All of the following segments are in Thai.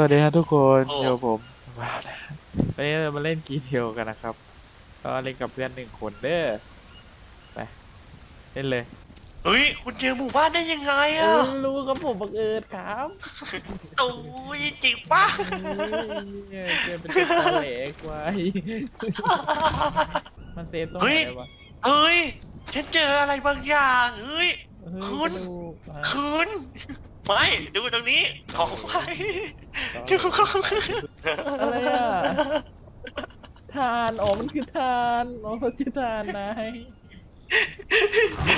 วัสดีครับทุกคนโอ้เดี๋ยวผมว้าวนะวันนี้เรามาเล่นกีเทลกันนะครับ ก็เล่นกับเพื่อนหนึ่งคนเด้อไปเล่นเลยเฮ้ย คุณเจอหมู่บ้านได้ยังไงอะรู้ครับผมบังเอิญครับโอ้ยจริงปะเฮ้ยเจอเป็นตัวตอแหลกไว้มันเซฟตรงไหนวะเฮ้ย ฉันเจออะไรบางอย่าง เฮ้ยเฮ้ยคุณ กระดูกอะคุณ ไม่ดูตรงนี้ของไว้ดูของอะไรอะทานอ๋อมันคือทานอ๋อเขาคือทานนาย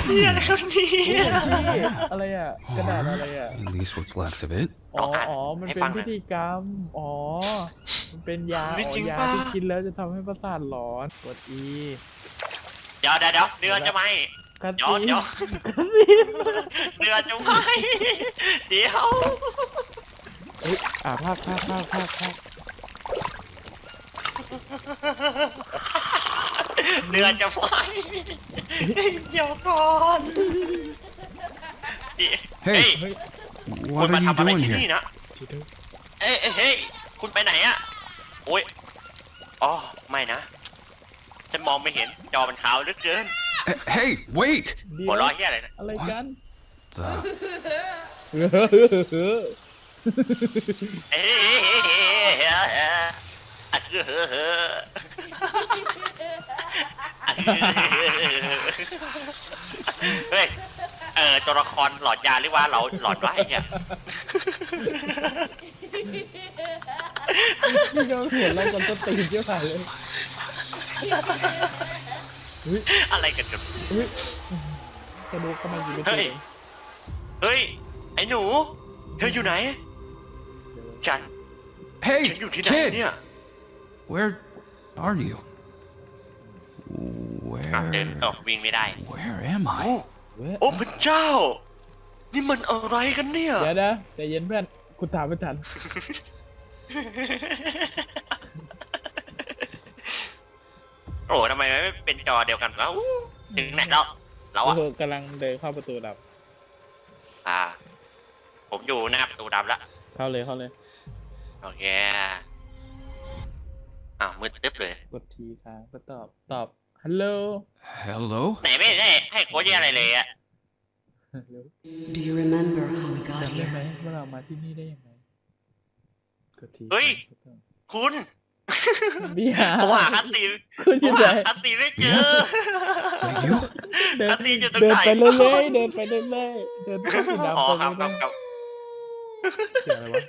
นี่อะไรครับเนี่นี่ยพี่อะไรอะกระดาษอะไรอะ At least what's left of it. อ๋ออ๋อมันเป็นพิธีกรรม อ๋อ มันเป็นยาอ๋อจริงยาที่กินแล้วจะทำให้ประสาทหลอนกด E เดี๋ยวเดี๋ยวเดี๋ยวเดือจะไหม กัดเดี๋ยวซีนเดี๋ยวกัดซีนเดือนจะไหมเดี๋ยวเฮ้ยอ่าภาคภาคภาคภาคภาคเดือนจะไหมเดี๋ยวก่อนเดี๋ยวเฮ้ย Hey, เฮ้ย คุณ what มา are you ทำอะไร doing ที่นี่ here? นะคิดดูเอ้ยเอ้ยเฮ้ยคุณไปไหนอะโอ้ยอ๋อ ไม่นะ ฉันมองไม่เห็น จอมันขาวเหลือเกิน Eh, Hey, wait! เดี๋ยหัววเร้อเฮียอะไรนะอะไรกัน The เฮ้ยเฮ้ยเฮ้ยเอ้ยเฮ้ยเฮ้ยเฮ้ยเฮ้ยเฮ้ยอะเฮ้ยเฮ้ยเฮ้ยเฮ้ยเออตัวละครหลอดยาหรือว่าเราหลอดวะไอ้เนี่ยนี่ก็เห็นเราคนต้นตีนเยอะไปเลย อะไรกันกันเฮ้ยกระดูกกำลังอยู่ในเฮ้ตัวยเฮ้ย ไอ้หนู เธออยู่ไหน จัน Hey, ฉันอยู่ที่ไหน kid! เนี่ย Where are you? อะเดิน Where ออกวิ่งไม่ได้ Where am โอ้ I? เว้ยโอ้พระเจ้า นี่มันอะไรกันเนี่ย เดี๋ยวนะใจเย็นเพื่อนคุณถามไม่ทัน โอ้ทำไมไม่เป็นจอเดียวกันวะอู้ถึงไหนแล้วเราโอ้อะโหกำลังเดินเข้าประตูดับ อ่า ผมอยู่หน้าประตูดำละเข้าเลยเข้าเลย โอเคอ้าวมืดตึ๊บเลย กดทีค้างก็ตอบตอบฮัลโหล Hello? ไหนไม่ได้ให้โค้ชอะไรเลยอะฮัลโหล Do you remember how we got จำได้ไหม here? ว่าเรามาที่นี่ได้ยังไงกดทีเฮ้ยก็ต อบคุณพี่หาผมหาคัตตีนคุณอผยู่มไหนหาคัตตีนไม่เจอ Is that you? เดินคัตตีนอยู่ตรงเดินไหนไปเรื่อยๆเดินไปเรื่อยๆเดินเข้าสีดำอ๋อไปครับคเรื่รัอบครับๆเสียงอะไรวะ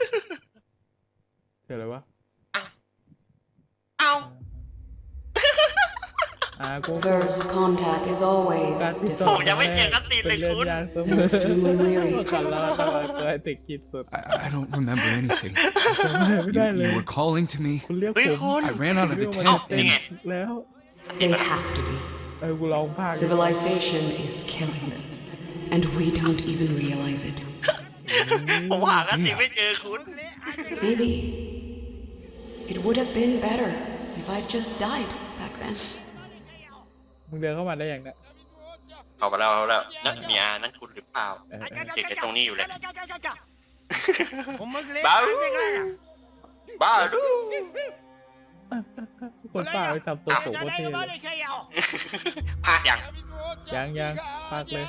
เสียงอะไรวะ อ่ากู First contact is always การติด ผ ต่อ มยังไม่เจอคัตตีน เป็ เล น ย เรื่อง คุณ ยากเสมอ Extremely weary. เมื่อก่อนเราทำอะไรเคยติดกินสุด I, I don't remember anything. ไม่ได้ You, เลย you were calling to me. คุณเรียก เฮ้ย ผม คุณ I ran out of the เรียก tent มาเต็ม นี่ไง แล้ว They have to be. เออกูลองภาค Civilization is killing them. And we don't even realize it. ผมหาคัตตีนไม่เจอคุณ Maybe it would have been better if I'd just died back then. มึงเดินเข้ามาได้อย่างเนี้ยเข้ามาแล้วเข้ามาแล้วนั่นเมียนั่นคุณหรือเปล่า เออเออเด็กในตรงนี้อยู่เลย Con mất lẽ Bảo. ai sẽ ra à? บ้าดู คนป่าไปทำตัว Ra โสมโคตร đây เท่ có เล bớt ย đi khi nào? พลาดยัง ยังยังภาคเลย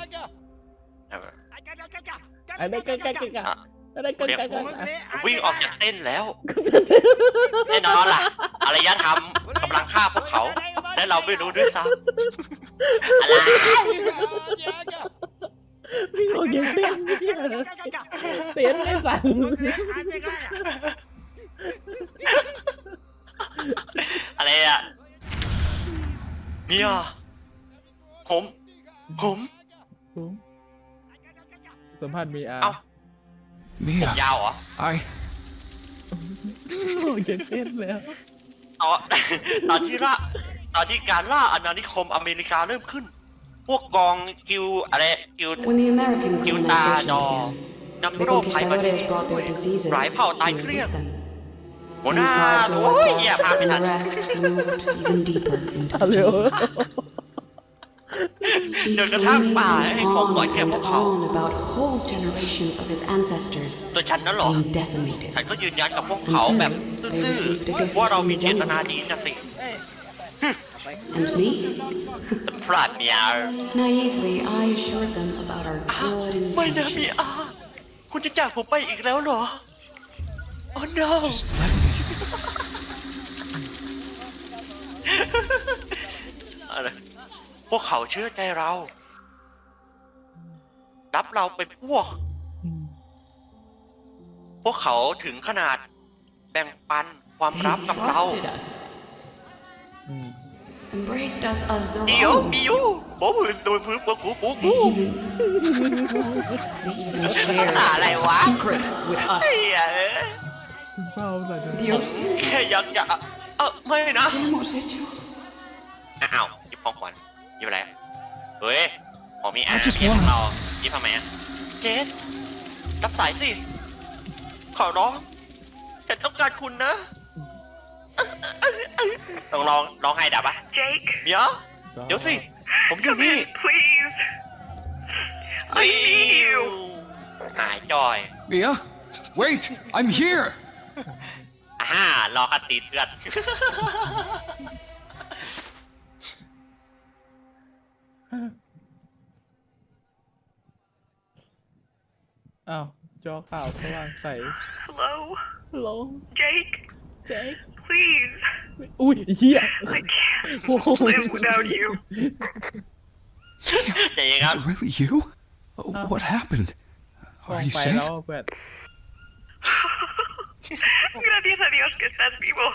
เออ Ai ca ca ca ca. อันนั้นก็กันกันอันนั้นก็กันกั Con น mất lẽ ai วิ่ง sẽ ออก ra จาก à? เต้นแล้วแน่นอนล่ะอารยธรรมกำลังฆ่าพวกเขา และเราไม่รู้ด้วยซ้ำอะไรพี่โอเคเต้นเหี้ย Ca ca ca ca. เต้นไม่สั่น Con mất lẽ ai sẽ ra à? อะไรอะเมียผมผมสัมภาษณ์มีอาเอ้าผม Mia, ยาวเหรอ I. โอเคเต้นแล้วตอนตอนที่ล่า ตอนที่การล่าอาณานิคมอเมริกาเริ่มขึ้น พวกกองกิวอะไรกิว When the American กิวตา colonization ดอ began, นำ the โรคภัยมาที่ conquistadores นี่ brought ด้วย their diseases หลายเผ่าตาย here เกลี้ยง with them. หัวห And น้า tribes were โอ้ย wiped อย่า out, พาไป and ทัน the rest moved even deeper into เอา the เร็ว jungle. He จนกระทั่ง dreamed ป่าให้ของขวัญ on แก่ and พวกเขา on about whole generations of his ancestors ตัวฉันนั่นเหรอ being decimated. ฉันก็ยืนยันกับพวกเขาแบบซื่อๆว่าเรามีเจตนาดีนะสิ And me? แต่พลาดเมีย Naively, I assured them about our อ้าว good ไม่นะเมี intentions. ยคุณจะจากผมไปอีกแล้วเหรอ Oh no อะไรพวกเขาเชื่อใจเรา รับเราเป็นพวกอืมพวกเขาถึงขนาด แบ่งปันความ They ลับกับเรา trusted us, อืม embraced us as their เดี๋ยว own. มีอยู่ผมเห็นตัวพื้นปุ๊บปุ๊บปุ๊บ They ปุ๊บ even, they even shared อะไรวะ a secret with us. เฮ้ยเอ้ยเศร้าสัส Dios, แค่อยากจะเออไม่นะ ¿qué hemos hecho? อ้าวหยิบของขวัญหยิบอะไรเฮ้ยของมีอา I just มีของ wanna- เราหยิบทำไมอะเจสรับสายสิ ขอร้องฉันต้องการคุณนะ ต้องร้องร้องให้ดับปะ Jake, เดี๋ยว เดี๋ยวสิ ผมอยู่นี่ please. I need you. หายจอย Mia? Wait! I'm here! อ่ารอคัดตีเพื่อน อ้าว จอข่าวสว่างใส Hello, ลง Jake. เจ๊ Please. Oh yeah. I can't live without you. there you go. Is it really you? Oh, what happened? Are you safe? Gracias a Dios que estás vivo.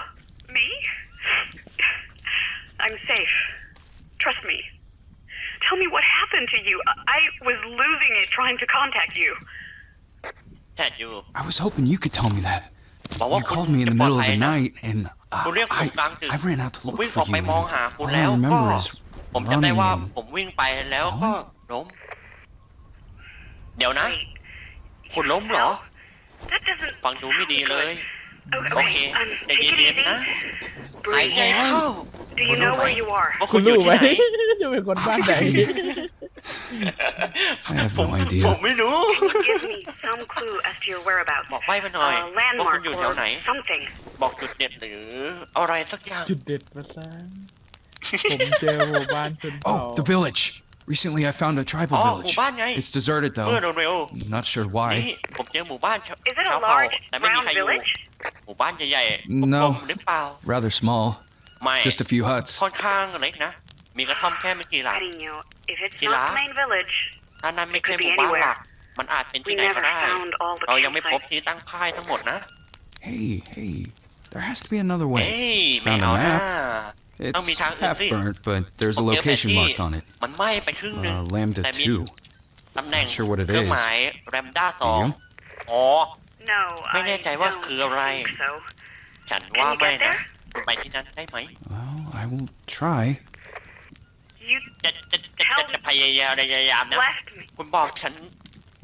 Me? I'm safe. Trust me. Tell me what happened to you. I was losing it trying to contact you. That you. I was hoping you could tell me that. บอกว่า You คุณ called me in จะ the ปลอด middle of ภัย the นะ night, and uh, คุณเรียกผม I, กลางดึก I ran out to ผม look วิ่งอ for อกไป you. มอง and หาคุณ all แล้ I วก็ remember is ผมจำได้ running ว่า and ผมวิ่งไปแล้วก็ล้ม เดี๋ยวนะ Wait. คุณล้มเหรอ That doesn't ฟังดูไม่ดีเลย Okay, โอเค okay. Um, ใจ take it เย็น easy. ๆนะ หาย Breathe ใจ in. เข้า Do you know where you are? ว่าคุคุณณอยู่รู้ไหมที่ไหน จะเป็นคนบ้านไหน I have ผม no idea. ผมไม่รู้ Give me some clue as to your whereabouts. บอกใบ้มาหน่อย A ว่าคุณ landmark อยู่แถวไหน or something. บอกจุดเด็ดหรืออะไรสักอย่าง จุดเด็ดประสานผมเจอหมู่บ้านชนเผ่า Oh, the village. Recently, I found a tribal อ๋อหมู่ village. บ้านไง It's deserted เมื่อ though. เร็ว Not sure ๆ why. นี่ผมเจอหมู่บ้านชาว Is it ชา a วเผ่า large แต่ไม่มี brown ใครอยู่ village? หมู่บ้านใหญ่ๆ No กลมๆหรือเปล่า Rather small. ไม่ Just a few huts. ค่อนข้างเล็กนะ มีกระท่อมแค่ไม่กี่หลัง Cariño, if it's Kila? not the main village, ถ้านั้นไม่ใช่ It ห could มู่ be บ้านหลัก anywhere. มันอาจเป็น we ที่ไหนก็ never ได้ found all the เรายังไม่พบ campsites. ที่ตั้งค่ายทั้งหมดนะ Hey, hey. There has to be another เอ้ way. ยไม่ Found เอา a นะ map. ต้อง It's มีทางอื่น half สิ burnt, but there's ผ a มเจอแผน location ที่ marked on it. มันไหม้ไปครึ่งหนึ่ง Uh, Lambda แต่มี 2. ตำแหน่ง Not sure what it เครื่อง is. หมายแรมด้าสอง you? อ๋อ No, ไม่ I แน่ใจว่า don't คืออะไร think so. ฉันว่า Can you ไม่ get นะ there? ไปที่นั่นได้ไหม Well, I will try. You จะจะจะจะจะพยายามพยายามนะ left me. คุณบอกฉัน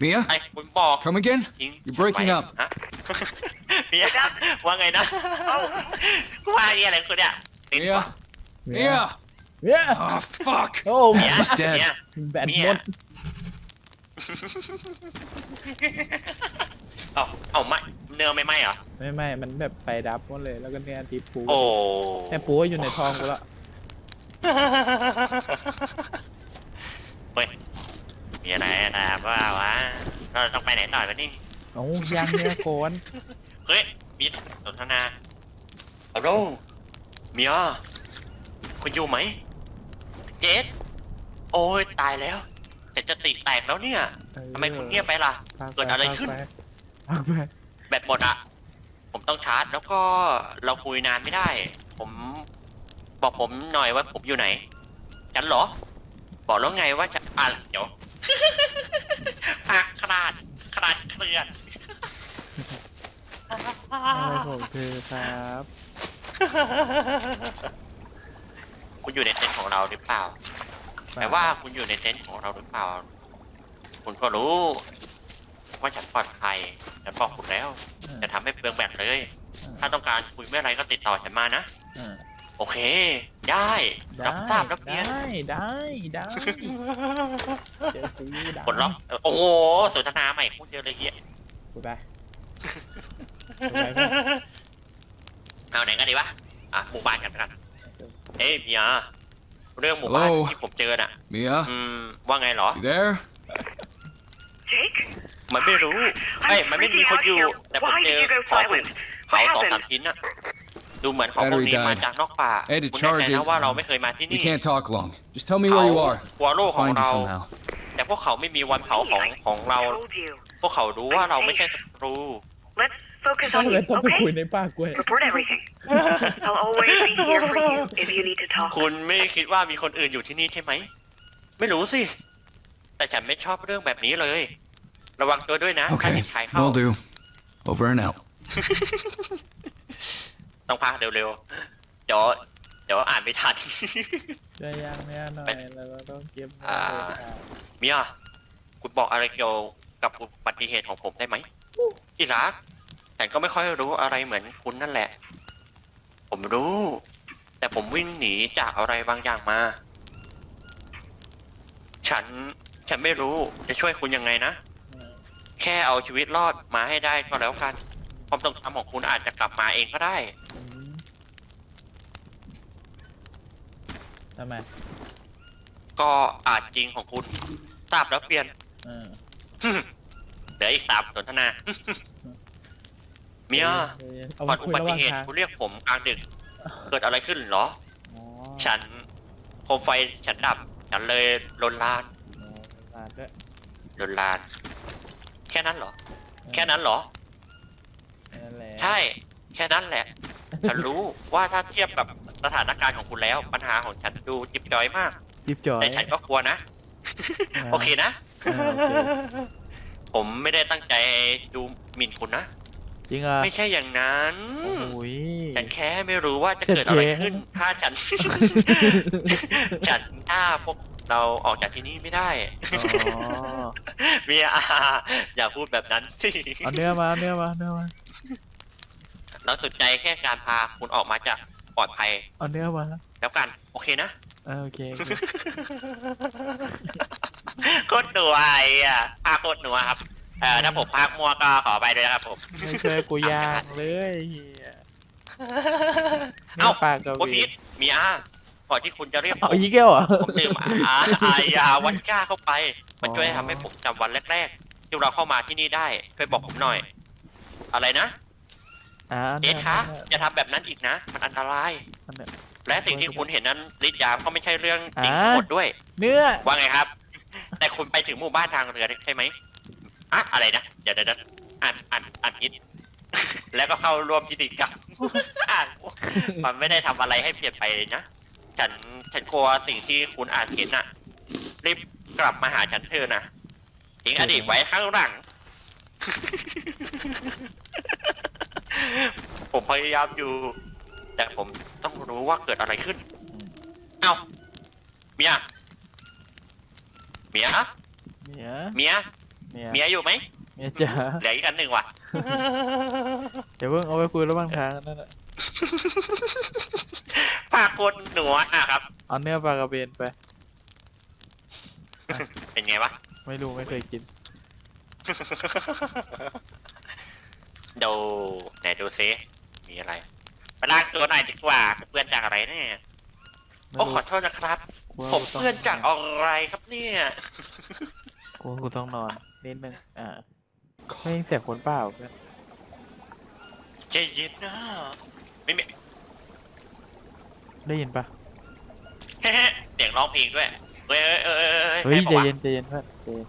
Mia? ไอ้คุณบอก Come again? ทิ้ง You're breaking ฉัน up. ไว้ฮะ เนี่ยว่าไงนะว่าไงอะไรคุณเนี่ยติด Mia? Mia! เนี่ย Oh, fuck! โอ้เนี่ย He's dead. เนี่ย แบตเนี่หมยดเอาเอาไม่เนื้อไม่ไหมเหรอ ไม่ไม่มันแบบไฟดับหมดเลย แล้วก็เนี่ยทีปูโอ้แค่ปูก็อยู่ในท้องกูแล้ว เฮ้ย มีอะไรนะว่าวะเราต้องไปไหนต่อวะนี่ โอ้ยังเนี่ยโกนเฮ้ย มีสนทนาฮัลโหลเมียคุณอยู่ไหม เจสโอ้ย ตายแล้ว แต่จะติแตกแล้วเนี่ยทำไมคุณเงียบไปล่ะพักปเกิดอะไรขึ้นพักไปแบตหมดอะ ผมต้องชาร์จ แล้วก็เราคุยนานไม่ได้ ผม บอกผมหน่อยว่าผมอยู่ไหน ฉันเหรอ บอกแล้วไงว่าจะอะเดี๋ยวอะขนาดขนาดเคลื่อนอะไรผมคือครับคุณอยู่ในเต็นท์ของเราหรือเปล่าแต่ว่าคุณอยู่ในเต็นท์ของเราหรือเปล่า คุณก็รู้ ว่าฉันปลอดภัยฉันบอกคุณแล้ว จะทำให้เปลืองแบตเลย ถ้าต้องการคุยเมื่อไหรก็ติดต่อฉันมานะอ่า โอเค ได้ รับทราบรับเรียนได้ได้ได้เจอกูได้กดล็อกเออโอ้โหสนทนาใหม่พูดเยอะเลยเฮียกูไปกูไปเพื่อนเอาไหนกันดีวะอะหมู่บ้านกันกันเอ้ยเมียเรื่องหมู่บ้าน Hello ที่ผมเจอน่ะ Mia? อืมว่าไงเหรอ You there? Jake? มันไม่รู้เอ้ยมันไม่มีคนอยู่ แต่ผม Why เจ did อ you go ของถูก silent? เผา What สองสาม happened? ชิ้นน่ะ ดูเหมือนของพวกนี้ Battery died. มาจากนอกป่า I had to คุณแน่ charge ใจ it. นะว่าเราไม่เคยมาที่ We นี่ can't talk long. Just tell me เขา where you are. หัวโลกของ Find you เรา somehow. แต่พวกเขาไม่มีวันเผาของของเรา I told you. พวกเขารู้ว่าเราไม่ใช่ศัตรู Let's focus ต้อง on เลย you, ต้องไปคุย okay? ในปากกล้วย Report everything. I'll always be here for you if you need to talk. คุณไม่คิดว่ามีคนอื่นอยู่ที่นี่ใช่ไหม ไม่รู้สิ แต่ฉันไม่ชอบเรื่องแบบนี้เลย ระวังตัวด้วยนะถ้า Okay, เห็นใครเข้า will do. Over and out. ต้องพากเร็วๆ เดี๋ยว เดี๋ยวอ่านไม่ทัน จะยังเนี่ยหน่อยแล้วก็ต้องเก็บอ่า เมียคุณบอกอะไรเกี่ยวกับอุบัติเหตุของผมได้ไหมที่รักฉันก็ไม่ค่อยรู้อะไรเหมือนคุณนั่นแหละ ผมรู้ แต่ผมวิ่งหนีจากอะไรบางอย่างมา ฉัน ฉันไม่รู้จะช่วยคุณยังไงนะ แค่เอาชีวิตรอดมาให้ได้ก็แล้วกัน ความทรงจำของคุณอาจจะกลับมาเองก็ได้ อืม ทำไมก็อาจจริงของคุณทราบแล้วเปลี่ยน เออเหลืออีกสามสนทนา เมียเอาก่อมานอุคุยบัระหติว่างเหตุทางคุณเรียกผมกลางดึก เกิดอะไรขึ้นเหรออ๋อฉันโคมไฟฉันดับ ฉันเลยลนลานอ๋อผ่านด้วยลนลาน แค่นั้นเหรอ แค่นั้นเหรอนั่นแหละใช่ แค่นั้นแหละ ฉันรู้ว่าถ้าเทียบกับ สถานการณ์ของคุณแล้ว ปัญหาของฉันดูจิบจอยมาก ยิบจอยแต่ฉันก็กลัวนะโอเคนะเออโอเคผมไม่ได้ตั้งใจดูหมิ่นคุณนะ จริงเหรอะไม่ใช่อย่างนั้น โอ้ย ฉันแค่ไม่รู้ว่าจะเกิดอะไรขึ้น ถ้าฉัน ฉันถ้าพวกเราออกจากที่นี่ไม่ได้ อ๋อ เมียอาอย่าพูดแบบนั้นสิเอาเนื้อมาเอาเนื้อมาเอาเนื้อมา เราสนใจแค่การพาคุณออกมาจาก ปลอดภัยเอาเนื้อมาแล้วกัน โอเคนะเออโอเคโอเคโคตรหนัวไอ้อะพาโคตรหนัวครับเอ่อถ้าผมพากมัวก็ขอไปด้วยนะครับผมไม่ช่วยกูย่างเลยเฮียเอ้าปากกับโอพีทเมียก่อนที่คุณจะเรียกผเอามอีกแก้วเหรอผมดื่มอาอายาวัดก้าเข้าไป มันช่วยอ๋อทำให้ผมจำวันแรก ๆ ที่เราเข้ามาที่นี่ได้ช่วยบอกผมหน่อย อะไรนะ อ่าเอสคะอย่าทำแบบนั้นอีกนะ มันอันตรายอันเนี้ยและสิ่งที่คุณเห็นนั้นฤทธิ์ยาก็ไม่ใช่เรื่องจริงอ่าทั้งหมดด้วย เนื้อว่าไงครับ แต่คุณไปถึงหมู่บ้านทางเรือใช่ไหมอะอะไรนะเดี๋ยวเดี๋ยวเดี๋ยวอ่านอ่านอ่านพิษแล้วก็เข้าร่วมพิธีกรรมอ่านมันไม่ได้ทำอะไรให้เปลี่ยนไปเลยนะฉันฉันกลัวสิ่งที่คุณอาจเห็นอะรีบกลับมาหาฉันเถอะนะทิ้งอดีตไว้ข้างหลัง ผมพยายามอยู่ แต่ผมต้องรู้ว่าเกิดอะไรขึ้น เอ้าเมียเมียเมียเมียเมียเมียอยู่ไหมเมียจ๋าเหลืออีกอันหนึ่งว่ะเดี๋ยวเพิ่งเอาไปคุยระหว่างทางนั่นแหละปากคนหนัวอะครับ เอาเนื้อปลากระเบนไป เป็นไงวะ ไม่รู้ไม่เคยกินดูไหนดูซิ มีอะไรไปล้างตัวหน่อยดีกว่าเปื้อนจากอะไรเนี่ย ไม่โอ้รู้ขอโทษนะครับ กลัวผมกูต้งเปื้อนจากอะไรครับเนี่ย กลัวกูต้องนอนนิดนึงอ่าไม่ยินเสียงคนเปล่าเพื่อนใจเย็นนะไม่มีได้ยินปะเฮ้ๆเสียงร้องเพลงด้วยเฮ้ยเฮ้ยเฮ้ยเฮ้ยใช่ใจปะวะเย็นใจเย็นเพื่อนใจเย็น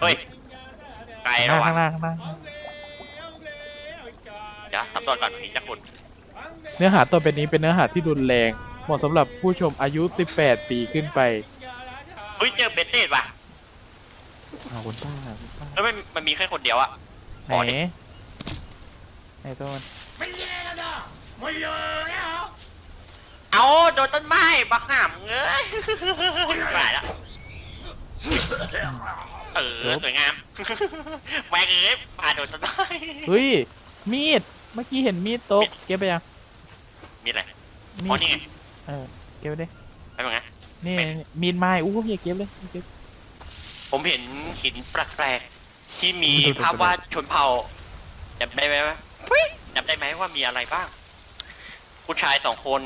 เฮ้ยไกลข้าง แล้วล่างวะข้างล่างข้างล่างเดี๋ยวทำตัวก่อนพี่จะคุณเนื้อหาต่อไปนี้เป็นเนื้อหาที่รุนแรงเหมาะสำหรับผู้ชมอายุ 18 ปีขึ้นไปเฮ้ยเจอเบนเนตว่ะอ้าวคุณป้าคุณป้าแล้วมันมันมีแค่คนเดียวอะไหนขอดิไหนต้นไม่เยอะแล้วนะไม่เยอะแล้วเอาโดนต้นไม้บักหามเงยตายแล้ว เออสวยงามแหวกเอ้ยปาโดนต้นไม้เฮ้ย มีด เมื่อกี้เห็นมีดตก เก็บไปยัง มีอะไรมีอ๋อดนี่ไงเออ เก็บไปดิไปมั้งนะนี่ไม่มีดไม้อู้อย่าเก็บเลยอย่าเก็บ ผมเห็นหินแปลกๆที่มีดูดูดูภาพวาดชนเผ่าจำได้ไหมวะเฮ้ยจำได้ไหมว่ามีอะไรบ้าง ผู้ชายสองคน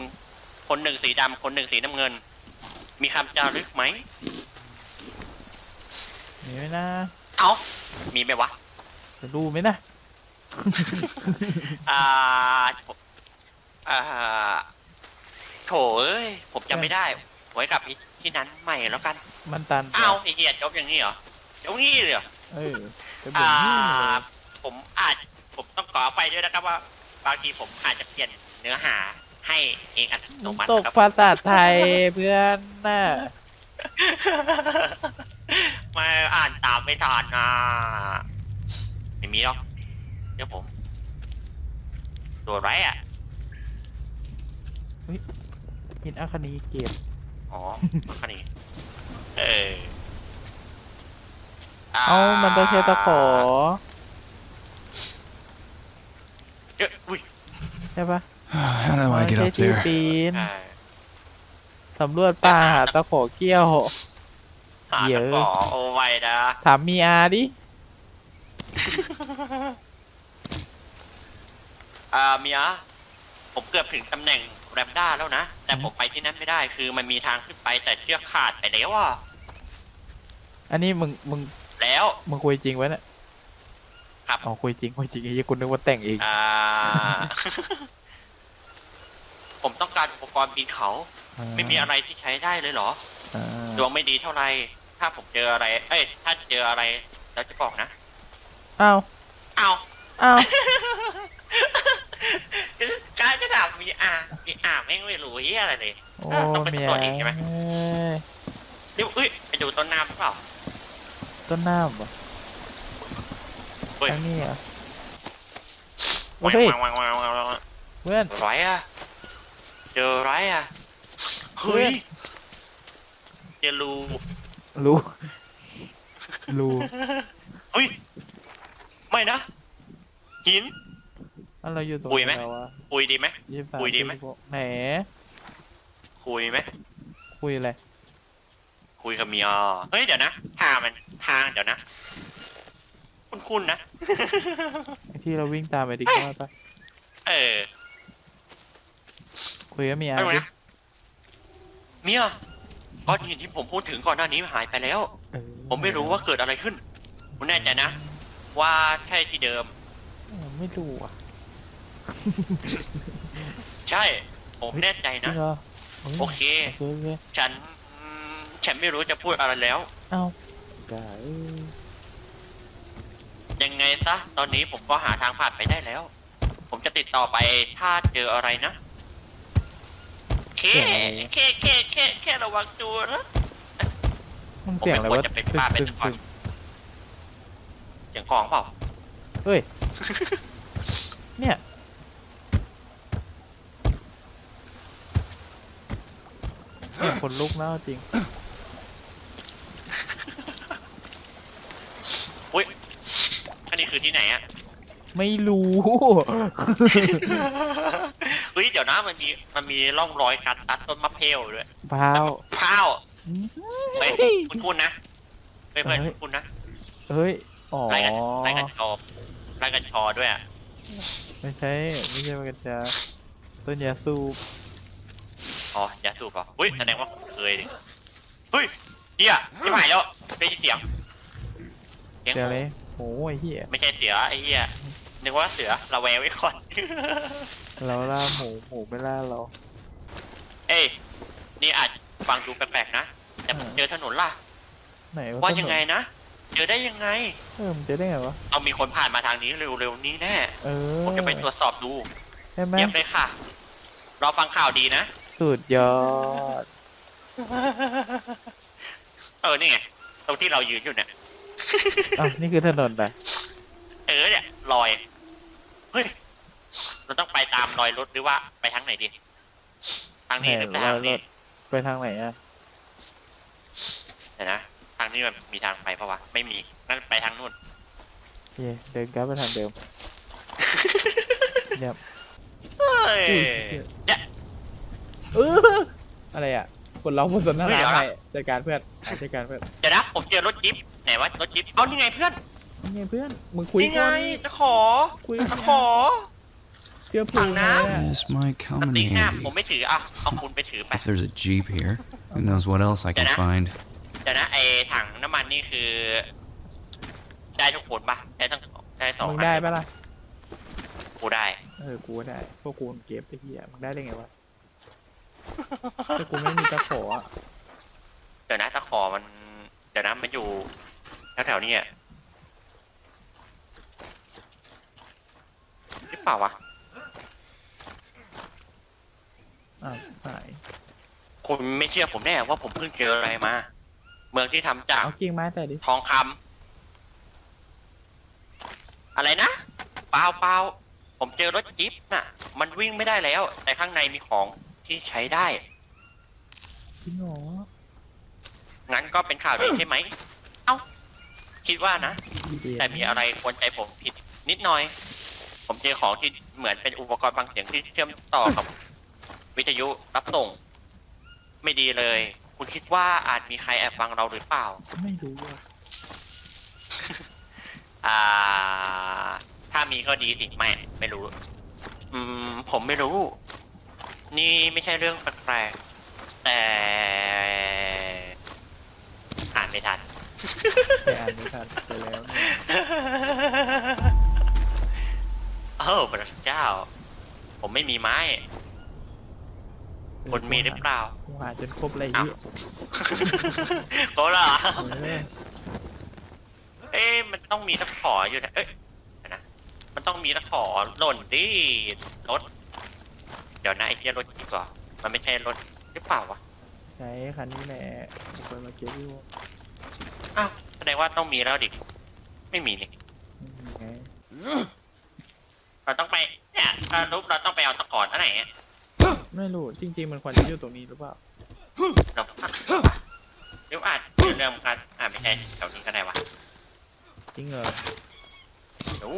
คนหนึ่งสีดำคนหนึ่งสีน้ำเงิน มีคำจารึกไหม มีไหมนะเอ้ามีไหมวะจะรู้ไหมนะอ่าผมอ่าโถเอ้ยผมจำไม่ได้ไว้กับที่นั้นใหม่แล้วกันมันตันอ้าวไอ้เหี้ยจบอย่างนี้เหรอจบงี้เลยเหรอเออไปเบิ่อ่างนี่เลยผมอาจผมต้องขอไปด้วยนะครับว่า บางทีผมอาจจะเปลี่ยนเนื้อหาให้เองอัตโนมัติตกนะครับ ภาษาไทยเพื่อนน่ะ ไม่อ่านตามไม่ทันนะไม่มีหรอกเดี๋ยวผมตัวไรอะ หินอัคนีเก็บอ๋อแค่นี้เออเอามันต้องใช้ตะขอเอ้ยอุ้ยใช่ปะ How do I get ใช้ up ที่ there? ปีนอ่า สำรวจป่าหาตะขอเกี้ยว หาเดี๋ตะยวขอโอไว้นะ ถามมีอาดิ อ่าเมียผมเกือบถึงตำแหน่งแรมด้าแล้วนะ แต่ผมไปที่นั่นไม่ได้ คือมันมีทางขึ้นไปแต่เชือกขาดไปแล้วอะอันนี้มึงมึงแล้ว มึงคุยจริงไว้เนี่ยครับ อ๋อคุยจริงคุยจริงไอ้ยี่คุณนึกว่าแต่งเองอ่า ผมต้องการอุปกรณ์ปีนเขา ไม่มีอะไรที่ใช้ได้เลยเหรอ อ่าดวงไม่ดีเท่าไหร่ ถ้าผมเจออะไร เอ้ย ถ้าเจออะไรแล้วจะบอกนะ อ้าวเอา อ้าว การจะถามมีอ่ามีอ่าแม่งไม่รู้เหียอะไรเลย โอ้เออต้องไปเมียตำรวจอีกใช่ไหม เอ้ยเดี๋ยวเอ้ยไปดูต้นน้ำหรือเปล่า ต้นน้ำเหรอเฮ้ย ทางนี้เหรอวางเฮ้ยวางวางวางวางวางเพื่อน ไรอะเจอไรอะเฮ้ยเจอรู รู้ รู้เฮ้ย ไม่นะ หินอันเราอยู่ตรงคุยไหม แล้ววะคุยดีไหม ยี่สิบสามคุยดีไหมยี่สิบกไหนคุยไหม คุยอะไรคุยกับเมียเฮ้ย เดี๋ยวนะ ทางมันทางเดี๋ยวนะ คุ้นๆนะ ไอ้ที่เราวิ่งตามไปดิกว่าปะเออคุยกับเมียไม่รู้ดินะ เมีย ก้อนหินที่ผมพูดถึงก่อนหน้านี้หายไปแล้ว เออผมไม่รู้ว่าเกิดอะไรขึ้น คุณแน่ใจนะ ว่าใช่ที่เดิม เออไม่ดูอะใช่ ผมแน่ใจจรินะ งเหรอเฮ้ยโอเค โอเคโอเคฉันอืมฉันไม่รู้จะพูดอะไรแล้ว เอ้าได้เอ้ยยังไงซะ ตอนนี้ผมก็หาทางผ่านไปได้แล้ว ผมจะติดต่อไปถ้าเจออะไรนะ เคเคเคเคแค่ระวังตัวนะมันเสียงอะไรผมไม่คววะรจะเป็นบ้าเป็นตึ้งก่อนตึ้งเสียงกลองเปล่าเฮ้ยเนี่ยเนี่ย คนลุกแล้วจริง อุ้ยอันนี้คือที่ไหนอะ ไม่รู้ เฮ้ยเดี๋ยวนะมันมีมันมีร่องรอยการตัดต้นมะเพร้าวด้วยเปล่าพร้าวอืมเฮ้ยคุณคุณนะเฮ้ยเพื่อนเฮ้ยคุณนะเฮ้ยอ๋อไล่กันไล่กันชอไล่กันชอด้วยอะไม่ใช่ไม่ใช่มันกันจะต้นยาสูบอ๋อยาสูบเหรอเฮ้ยแสดงว่าผมเคยดิเฮ้ยเฮียไม่หายแล้วได้ยินเสียงเสียงเจอเลยโอ้ยเหี้ยไม่ใช่เสือไอ้เหี้ย นึกว่าเสือเราแววไว้ก่อน เราล่าหมูหมูไม่ล่าเรา เอ้ยนี่อาจฟังดูแปลกๆนะ แต่ผมเจอถนนล่ะ ไหนว่าต้นยังไงนะ เจอได้ยังไง เออมันจะได้ไงวะ เอามีคนผ่านมาทางนี้เร็วๆนี้แน่ เออ ผมจะไปตรวจสอบดูใช่ไหมเยี่ยมเลยค่ะเราฟังข่าวดีนะ สุดยอด เออ นี่ไง ตรงที่เรายืนอยู่เนี่ย อะนี่คือถนนเหรอเออเนี่ยรอย เฮ้ยเราต้องไปตามรอยรถหรือว่าไปทางไหนดี ทางนี้หรือไปทางนี้ไปทางไหนอะเดี๋ยวนะ ทางนี้มันมีทางไปปะวะ ไม่มีงั้นไปทางนู่นเย่เดินกลับไปทางเดิมเนี่ยเฮ้ยอุ้ยจะเอออะไรอะ คนเราบนสนทเฮ้ยนาเดี๋ยวนะให้จัดการเพื่อนอะจัดการเพื่อน เดี๋ยวนะผมเจอรถจิ๊บไหนวะรถจิ๊บเอานี่ไงเพื่อน นี่ไงเพื่อน มึงคุยนี่ไงก่อนตะขอคุยตะขอ เชื่อฝั่ผูงไงน้ำอะ This might ส come in ติ๊กห้า handy. ผมไม่ถืออะเอาคุณไปถือไป If there's a jeep here, who knows what else I can Yeah. find. เดี๋ยวนะไอถังน้ำมันนี่คือ ได้ทุกคนปะได้ทั้งได้สองมึงอันได้ปะล่ะ กูได้ เออ กูก็ได้ พวกกูเก็บไปเฮียมึงได้ได้ไงวะแต่กูไม่มีตะขออะเดี๋ยวนะตะขอมัน เดี๋ยวนะมันอยู่แถวๆนี้อะ หรือเปล่าวะอ้าวหายคุณไม่เชื่อผมแน่ว่าผมเพิ่งเจออะไรมา เมืองที่ทำจากเอากิ่งไม้แต่ดิทองคำอะไรนะเปล่าเปล่าผมเจอรถจิ๊บน่ะ มันวิ่งไม่ได้แล้ว แต่ข้างในมีของที่ใช้ได้ จริงเหรองั้นก็เป็นข่าวดีใช่ไหม เอ้า คิดว่านะ ดีเดียแต่มีอะไรควรใจผมผิดนิดหน่อย ผมเจอของที่เหมือนเป็นอุปกรณ์บางเสียงที่เชื่อมต่อกับ วิทยุรับส่ง ไม่ดีเลย คุณคิดว่าอาจมีใครแอบฟังเราหรือเปล่า ไม่รู้อะอ่า ถ้ามีก็ดีสิไม่ไม่รู้ อืม ผมไม่รู้ นี่ไม่ใช่เรื่องแปลกๆแต่อ่านไม่ทัน แต่อ่านไม่ทันไปแล้วเนี่ยเออพระเจ้า ผมไม่มีไม้ คนมีหรือเปล่ากูหาจนครบเลยเฮียก็เหรอเออเอ๊ะมันต้องมีตะขออยู่นะเอ๊ะเดี๋ยวนะ มันต้องมีตะขอหล่นดิรถ เดี๋ยวนะไอ้เหี้ยรถดีกว่ามันไม่ใช่รถหรือเปล่าวะ ใช้คันนี้แหละกูเคยมาเก็บอยู่อ้าว แสดงว่าต้องมีแล้วดิ ไม่มีนี่ นี่ไง เราต้องไปเนี่ยสรุปเราต้องไปเอาตะขอที่ไหนอะไม่รู้ จริง ๆ มันควรจะอยู่ตรงนี้หรือเปล่า เราเดี๋ยวอาจเดี๋ยวเรื่องกันอ่าไม่ใช่แถวนี้ก็ได้วะจริงเหรอเดี๋ยว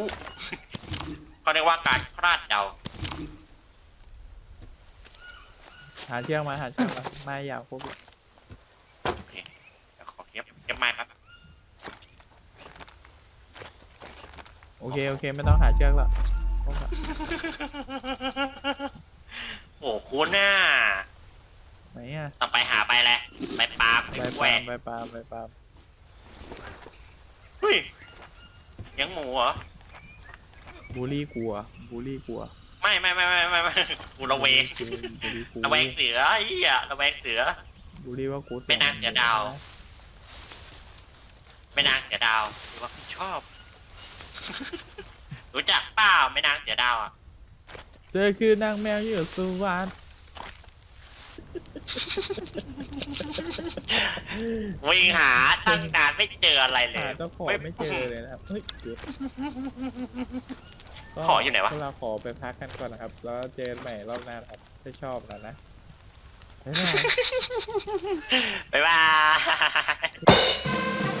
เขาเรียกว่าการคลาดเดาหาเชือกมาหาเชือกมาไม้ยาวครบเลยโอเคเดี๋ยวขอเก็บเก็บไม้ครับโอเค โอเค ไม่ต้องหาเชือกละครบละ โอ้คุณน่าไหนอะต้องไปหาไปแหละไปปาล์มไปใบแหวปาล์มกใบปาล์มใบปาล์มเฮ้ยยังหมูเหรอ บูลลี่กลัวบูลลี่กลัวไม่ไม่ไม่ไม่ไม่ไม่กูระเวงบูลลี่กูระแวงเสือไอ้เหี้ยระแวงเสือ บูลลี่ว่ากูไม่น่าเสียดาว ไม่นางเสือดาวหรือว่าคุณชอบ รู้จักเปล่าไม่นางเสือดาวอะเธอคือนางแมวอยู่สุวรรณวิ่งหาตั้งนานไม่เจออะไรเลยหาเจ้าของไม่เจอเลยนะครับเฮ้ยเจ็บก็ขออยู่ไหนวะพวกเราขอไปพักกันก่อนนะครับ แล้วเจอกันใหม่รอบหน้านะครับถ้าชอบนะนะบ๊ายบาย บ๊ายบาย